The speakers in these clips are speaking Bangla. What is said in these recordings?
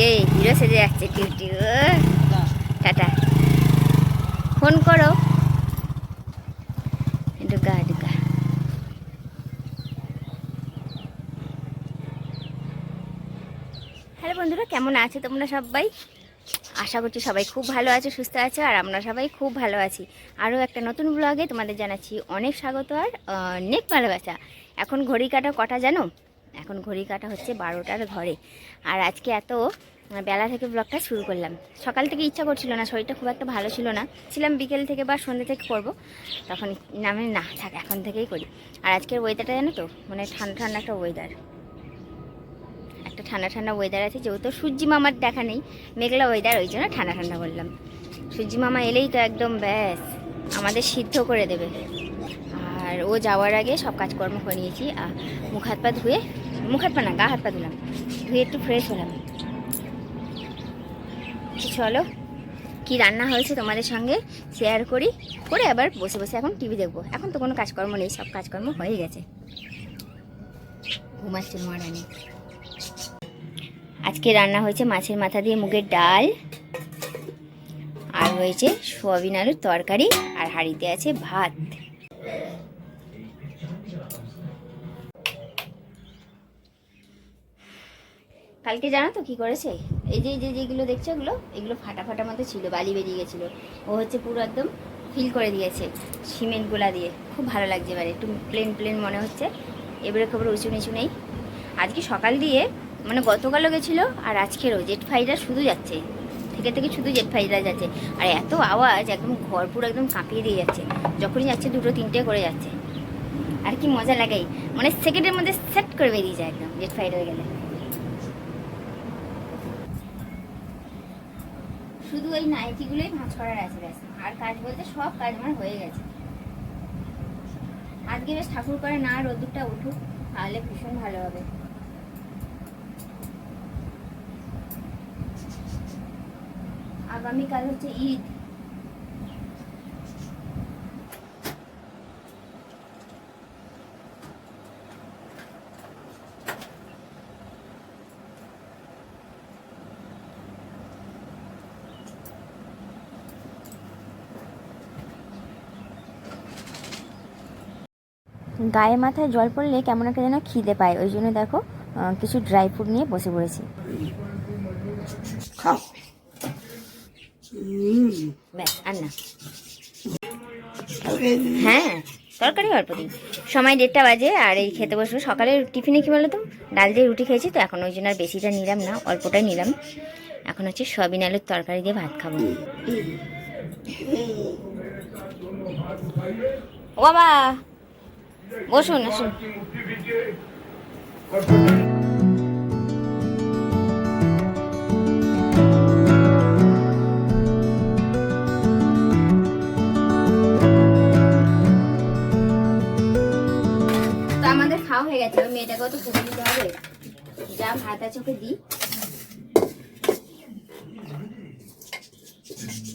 আজকে হিরো সেজে যাচ্ছে টিউটি টাটা। ফোন করো। ঢুকা ঢুকা। হ্যালো বন্ধুরা, কেমন আছে তোমরা সবাই? আশা করছি সবাই খুব ভালো আছে, সুস্থ আছে, আর আমরা সবাই খুব ভালো আছি। আরও একটা নতুন ব্লগে তোমাদের জানাচ্ছি অনেক স্বাগত আর অনেক ভালোবাসা এখন ঘড়ি কাটা কটা জানো? এখন ঘড়ি কাটা হচ্ছে বারোটার ঘরে। আর আজকে এত বেলা থেকে ব্লগটা শুরু করলাম। সকাল থেকে ইচ্ছা করছিল না, শরীরটা খুব একটা ভালো ছিল না। ছিলাম বিকেল থেকে বা সন্ধ্যে থেকে করব। তখন নামে না, থাক, এখন থেকেই করি। আর আজকের ওয়েদারটা জানো তো মানে ঠান্ডা ঠান্ডা একটা ওয়েদার একটা ঠান্ডা ঠান্ডা ওয়েদার আছে, যেহেতু সূর্যি মামার দেখা নেই, মেঘলা ওয়েদার ওই জন্য ঠান্ডা ঠান্ডা বললাম। সূর্যি মামা এলেই তো একদম ব্যাস, আমাদের সিদ্ধ করে দেবে। আর ও যাওয়ার আগে সব কাজকর্ম করে নিয়েছি আর মুখ হাত পা ধুয়ে মুখ হাত গা হাত পা ধুলাম। ধুয়ে একটু ফ্রেশ হলাম। তো চলো, কি রান্না হয়েছে তোমাদের সঙ্গে শেয়ার করি। করে আবার বসে বসে এখন টিভি দেখব। এখন তো কোনো কাজকর্ম নেই, সব কাজকর্ম হয়ে গেছে। ঘুমাচ্ছে মহারানী। আজকে রান্না হয়েছে মাছের মাথা দিয়ে মুগের ডাল। আর হয়েছে সোয়াবিন আলুর তরকারি। আর হাঁড়িতে আছে ভাত। কালকে জানো তো কি করেছে? এই যে যে, যেগুলো দেখছ ওগুলো এগুলো ফাটা ফাটা মতো ছিল, বালি বেরিয়ে গেছিল। ও হচ্ছে পুরো একদম ফিল করে দিয়েছে সিমেন্টগুলা দিয়ে। খুব ভালো লাগছে এবারে, একটু প্লেন প্লেন মনে হচ্ছে। এবারে খবর উঁচু নিচু নেই। আজকে সকাল দিয়ে মানে গতকালও গেছিল আর আজকেরও জেট ফাইটার শুধু যাচ্ছে। থেকে থেকে শুধু জেট ফাইটার যাচ্ছে। আর এত আওয়াজ, একদম ঘর পুরো একদম কাঁপিয়ে দিয়ে যাচ্ছে। যখনই যাচ্ছে দুটো তিনটে করে যাচ্ছে। আর কি মজা লাগাই মানে সেকেন্ডের মধ্যে সেট করে বেরিয়ে যায় একদম জেট ফাইটার গেলে। শুধু ওই নাইটিগুলোই ভাঁজ করার আছে ব্যাস। আর কাজ বলতে সব কাজ আমার হয়ে গেছে। আজকে বেশ ঠাকুর করে না রোদ্দুরটা উঠুক, তাহলে ভীষণ ভালো হবে। আগামীকাল হচ্ছে ঈদ। গায়ে মাথায় জল পড়লে কেমন একটা যেন খিদে পায় ওই জন্য দেখো কিছু ড্রাই ফ্রুট নিয়ে বসে পড়েছি। খাও। আর না। হ্যাঁ তরকারি অল্প দিন সময় দেড়টা বাজে আর এই খেতে বসবো সকালে টিফিনে কি বলো তো ডাল দিয়ে রুটি খেয়েছি তো এখন ওই জন্য আর বেশিটা নিলাম না অল্পটাই নিলাম। এখন হচ্ছে সয়াবিন আলুর তরকারি দিয়ে ভাত খাব। ও বাবা! বসুন, আসুন। আমাদের খাওয়া হয়ে গেছে ওই মেয়েটাকেও তো খেতে দিতে হবে। যা ভাত আছে ওকে দিই।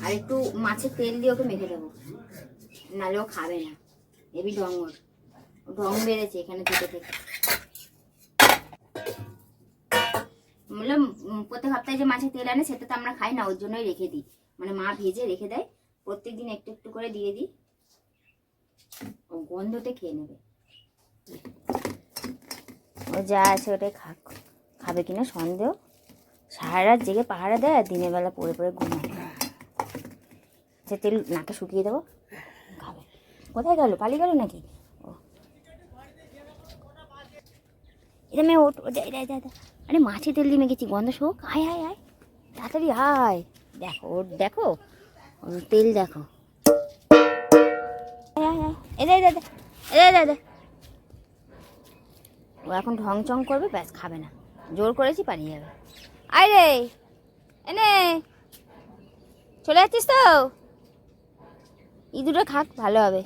আর একটু মাছের তেল দিয়ে ওকে মেখে দেবো। নাহলে ও খাবে না। এবি ডঙ্গর ঢং বেড়েছে এখানে থেকে। থেকে বললাম প্রত্যেক সপ্তাহে যে মাছের তেল আনে, সেটা তো আমরা খাই না, ওর জন্যই রেখে দিই। মানে মা ভেজে রেখে দেয় প্রত্যেক দিন একটু একটু করে দিয়ে দিই। ও গন্ধতে খেয়ে নেবে। ও যা আছে ওটাই খাক, খাবে কিনা সন্দেহ। সারা রাত জেগে পাহারা দেয় আর দিনের বেলা পড়ে পড়ে ঘুমায়। সে তেল নাকে শুকিয়ে দেবো। খাবে। কোথায় গেল? পালিয়ে গেল নাকি ও এটা মেয়ে ওট যাই যাই যাই। আরে মাছে তেল দিয়ে মেখেছি, গন্ধ শোক। আয় আয় আয়। তাড়াতাড়ি আয়। দেখো, ওর দেখো, ওর তেল দেখো। এদে এদে এদে ও এখন ঢং চং করবে, ব্যাস, খাবে না। জোর করেছি, পালিয়ে যাবে। আয় রে এনে চলে যাচ্ছিস তো? ইঁদুরে খাক, ভালো হবে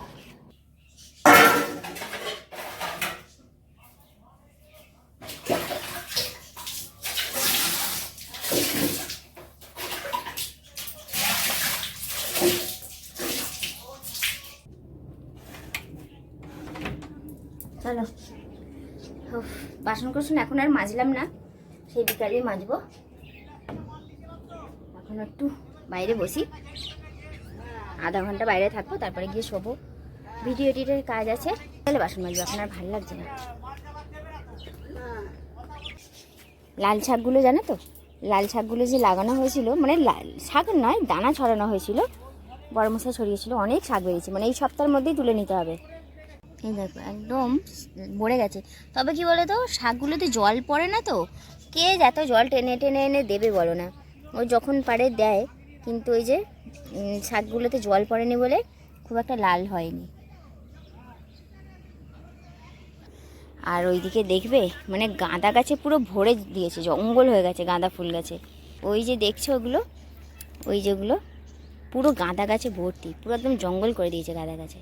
চলো উফ, বাসন কোসন এখন আর মাজলাম না, সেই বিকালে মাজবো। এখন একটু বাইরে বসি। আধা ঘণ্টা বাইরে থাকব, তারপরে গিয়ে শোবো। ভিডিও এডিটের কাজ আছে, তাহলে বাসন মাজবো, এখন আর ভালো লাগছে না। লাল শাকগুলো জানো তো? লাল শাকগুলো যে লাগানো হয়েছিল মানে শাক নয়, দানা ছড়ানো হয়েছিল। বড় মশলা ছড়িয়েছিল, অনেক শাক বেরিয়েছে মানে এই সপ্তাহের মধ্যেই তুলে নিতে হবে। এই দেখো, একদম ভরে গেছে। তবে কি বলো তো শাকগুলোতে জল পড়ে না তো? কে এত জল টেনে টেনে এনে দেবে বলো না? ও যখন পারে দেয়, কিন্তু ওই যে শাকগুলোতে জল পড়েনি বলে খুব একটা লাল হয়নি। আর ওইদিকে দেখবে মানে গাঁদা গাছে পুরো ভরে দিয়েছে, জঙ্গল হয়ে গেছে গাঁদা ফুল গাছে। ওই যে দেখছ ওগুলো? ওই যেগুলো পুরো গাঁদা গাছে ভর্তি, পুরো একদম জঙ্গল করে দিয়েছে গাঁদা গাছে।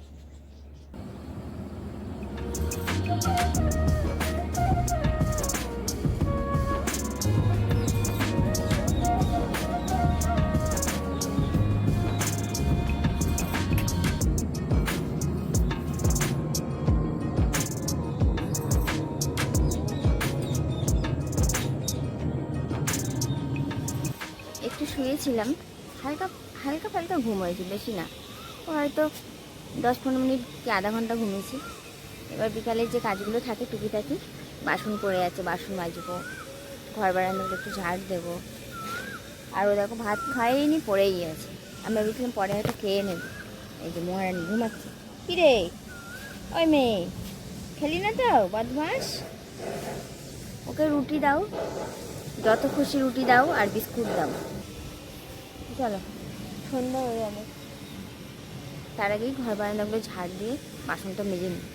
একটু শুয়েছিলাম। হালকা হালকা ফালকা ঘুম হয়েছে, বেশি না। হয়তো দশ পনেরো মিনিট কি আধা ঘণ্টা ঘুমিয়েছি। এবার বিকালে যে কাজগুলো থাকে টুকিটাকি, বাসন পড়ে আছে, বাসন মাজবো, ঘর বারান্দাগুলো একটু ঝাড় দেবো। আর ও দেখো ভাত খাইনি, পড়েই আছে। আমি ভেবেছিলাম পরে হয়তো খেয়ে নেব। এই যে মহারানি ঘুমাচ্ছে। কী রে ওই মেয়ে, খেলি না তো, বদমাস? ওকে রুটি দাও, যত খুশি রুটি দাও আর বিস্কুট দাও। চলো, সন্ধ্যা হয়ে যাবে তার আগেই ঘর বারান্দাগুলো ঝাড় দিয়ে বাসনটা মেজে নিই।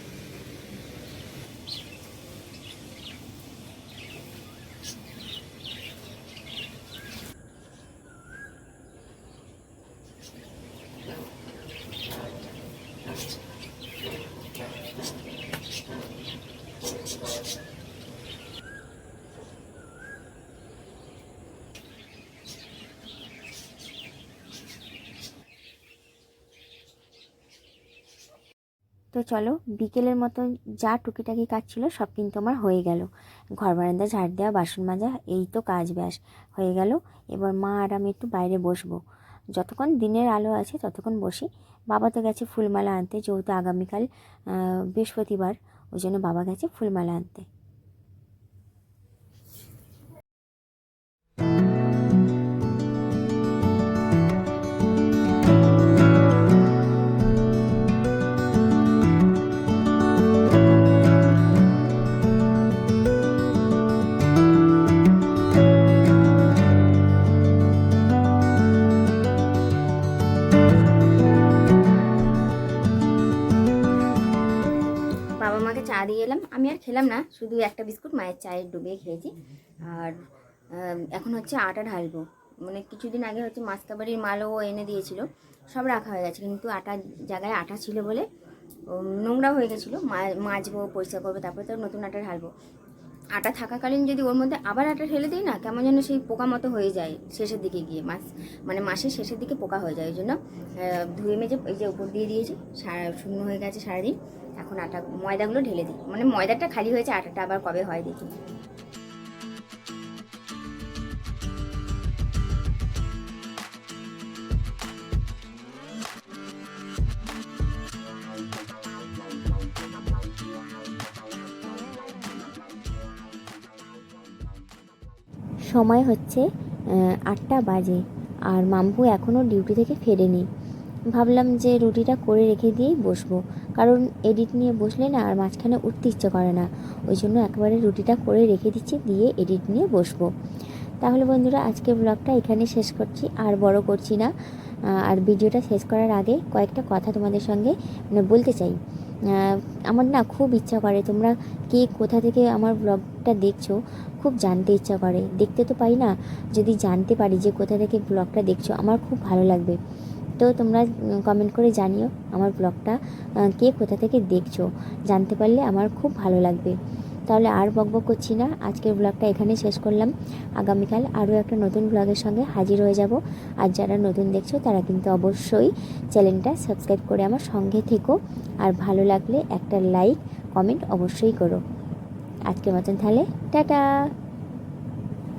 তো চলো, বিকেলের মতো যা টুকিটাকি কাজ ছিল সব কিন্তু আমার হয়ে গেল। ঘর বারান্দা, ঝাড় দেওয়া, বাসন মাজা, এই তো কাজ ব্যাস, হয়ে গেল। এবার মা আর আমি একটু বাইরে বসবো। যতক্ষণ দিনের আলো আছে ততক্ষণ বসি। বাবা তো গেছে ফুলমালা আনতে, যেহেতু আগামীকাল বৃহস্পতিবার। ওই জন্য বাবা গেছে ফুলমালা আনতে। মাকে চা দিয়ে এলাম। আমি আর খেলাম না, শুধু একটা বিস্কুট, মায়ের চায়ে ডুবিয়ে খেয়েছি। আর এখন হচ্ছে আটা ঢালবো। মানে কিছুদিন আগে হচ্ছে মাসকাবাড়ির মালও এনে দিয়েছিল। সব রাখা হয়ে গেছে, কিন্তু আটার জায়গায় আটা ছিল বলে নোংরা হয়ে গেছিল। মাজবো, পরিষ্কার করব, তারপরে তো নতুন আটা ঢালবো। আটা থাকাকালীন যদি ওর মধ্যে আবার আটা ঢেলে দিই না, কেমন যেন সেই পোকা মতো হয়ে যায় শেষের দিকে গিয়ে। মাস মানে মাসের শেষের দিকে পোকা হয়ে যায়। ওই জন্য ধুয়ে মেজে এই যে উপর দিয়ে দিয়েছি, সারা, শূন্য হয়ে গেছে সারাদিন। এখন আটা, ময়দাগুলো ঢেলে দিই। মানে ময়দাটা খালি হয়েছে, আটাটা আবার কবে হয় দেখি। সময় হচ্ছে আটটা বাজে, আর মাম্পু এখনও ডিউটি থেকে ফেরেনি। ভাবলাম যে রুটিটা করে রেখে দিয়েই বসবো। কারণ এডিট নিয়ে বসলে না আর মাঝখানে উঠতে ইচ্ছে করে না। ওই জন্য একেবারে রুটিটা করে রেখে দিচ্ছি, দিয়ে এডিট নিয়ে বসবো। তাহলে বন্ধুরা, আজকের ব্লগটা এখানে শেষ করছি। আর বড় করছি না। আর ভিডিওটা শেষ করার আগে কয়েকটা কথা তোমাদের সঙ্গে মানে বলতে চাই। আমার না খুব ইচ্ছা করে, তোমরা কে কোথা থেকে আমার ব্লগটা দেখছ, খুব জানতে ইচ্ছা করে। দেখতে তো পাই না, যদি জানতে পারি যে কোথা থেকে ব্লগটা দেখছ, আমার খুব ভালো লাগবে। তো তোমরা কমেন্ট করে জানিও আমার ব্লগটা কে কোথা থেকে দেখছ, জানতে পারলে আমার খুব ভালো লাগবে। তাহলে আর বকবক করছি না, আজকের ব্লগটা এখানে শেষ করলাম। আগামীকাল আরও একটা নতুন ব্লগের সঙ্গে হাজির হয়ে যাব। আর যারা নতুন দেখছ, তারা কিন্তু অবশ্যই চ্যানেলটা সাবস্ক্রাইব করে আমার সঙ্গে থেকো। আর ভালো লাগলে একটা লাইক, কমেন্ট অবশ্যই করো। আজকের মতন তাহলে, টাটা!